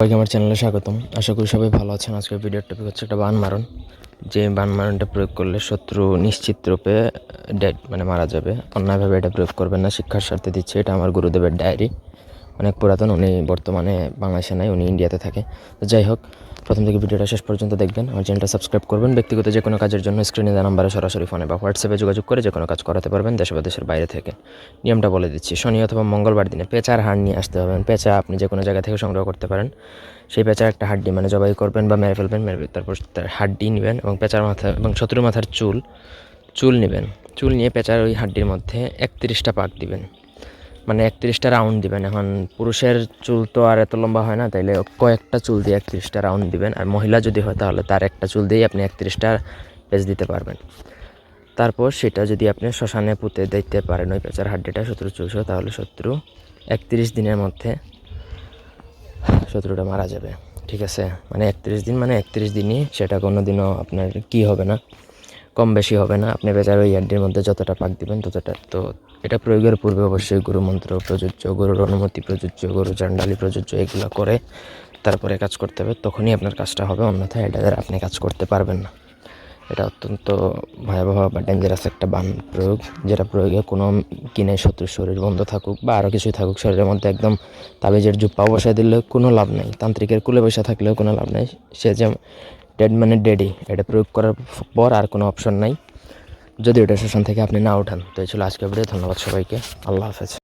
সবাইকে আমার চ্যানেলে স্বাগতম। আশা করি সবাই ভালো আছেন। আজকের ভিডিওর টপিক হচ্ছে একটা বান মারণ। যে বান মারণটা প্রয়োগ করলে শত্রু নিশ্চিত রূপে ডেড মানে মারা যাবে। অন্যায়ভাবে এটা প্রয়োগ করবেন না। শিক্ষার স্বার্থে দিচ্ছে। এটা আমার গুরুদেবের ডায়েরি অনেক পুরাতন, উনি বর্তমানে বাংলাদেশে নাই, উনি ইন্ডিয়াতে থাকে। তো যাই হোক, প্রথম থেকে ভিডিওটা শেষ পর্যন্ত দেখবেন। আমার চ্যানেলটা সাবস্ক্রাইব করবেন। ব্যক্তিগত যে কোনো কাজের জন্য স্ক্রিনে দেওয়া নাম্বারে সরাসরি ফোনে বা হোয়াটসঅ্যাপে যোগাযোগ করে যে কোনো কাজ করাতে পারবেন দেশে বা দেশের বাইরে থেকে। নিয়মটা বলে দিচ্ছি, শনি অথবা মঙ্গলবার দিনে পেঁচার হাড় নিয়ে আসতে হবেন পেঁচা আপনি যে কোনো জায়গা থেকে সংগ্রহ করতে পারেন। সেই পেঁচার একটা হাড্ডি মানে জবাই করবেন বা মেরে ফেলবেন, মেরে তারপর তার হাড্ডি নেবেন এবং পেঁচার মাথা এবং শত্রু মাথার চুল চুল নেবেন। চুল নিয়ে পেঁচার ওই হাড্ডির মধ্যে একত্রিশটা পাক দিবেন। মানে একত্রিশটা রাউন্ড দিবেন। এখন পুরুষের চুল তো আর এত লম্বা হয় না, তাইলে কয়েকটা চুল দিয়ে একত্রিশটা রাউন্ড দিবেন। আর মহিলা যদি হয় তাহলে তার একটা চুল দিয়েই আপনি একত্রিশটা পেজ দিতে পারবেন। তারপর সেটা যদি আপনি শ্মশানে পুঁতে দিতে পারেন, ওই পেঁচার হাড্ডিটা শত্রু চুলস তাহলে শত্রু একত্রিশ দিনের মধ্যে শত্রুটা মারা যাবে। ঠিক আছে? মানে একত্রিশ দিন মানে একত্রিশ দিনই সেটা কোনো দিনও আপনার কি হবে না। কম বেশি হবে না। আপনি বেচার ওই হাড্ডির মধ্যে যতটা পাক দিবেন, ততটা তো এটা প্রয়োগের পূর্বে অবশ্যই গুরু মন্ত্র প্রযোজ্য, গুরুর অনুমতি প্রযোজ্য গুরু চান্ডালি প্রযোজ্য, এগুলো করে তারপরে কাজ করতে হবে। তখনই আপনার কাজটা হবে, অন্যথায় এটা আপনি কাজ করতে পারবেন না। এটা অত্যন্ত ভয়াবহ বা ডেঞ্জারাস একটা বান প্রয়োগ, যেটা প্রয়োগে কোনো কিনে শত্রুর শরীর বন্ধ থাকুক বা আরও কিছুই থাকুক, শরীরের মধ্যে একদম তাবিজের জুপ্পা বসায় দিলে কোনো লাভ নেই। তান্ত্রিকের কুলে বসে থাকলেও কোনো লাভ নেই। সে যে ডেড মানে ডেডি এটা প্রয়োগ করার পর আর কোনো অপশন নাই। যদি ওটা সেশন থেকে আপনি না উঠান তো এই ছিল আজকে ভিডিও ধন্যবাদ সবাইকে। আল্লাহ হাফেজ।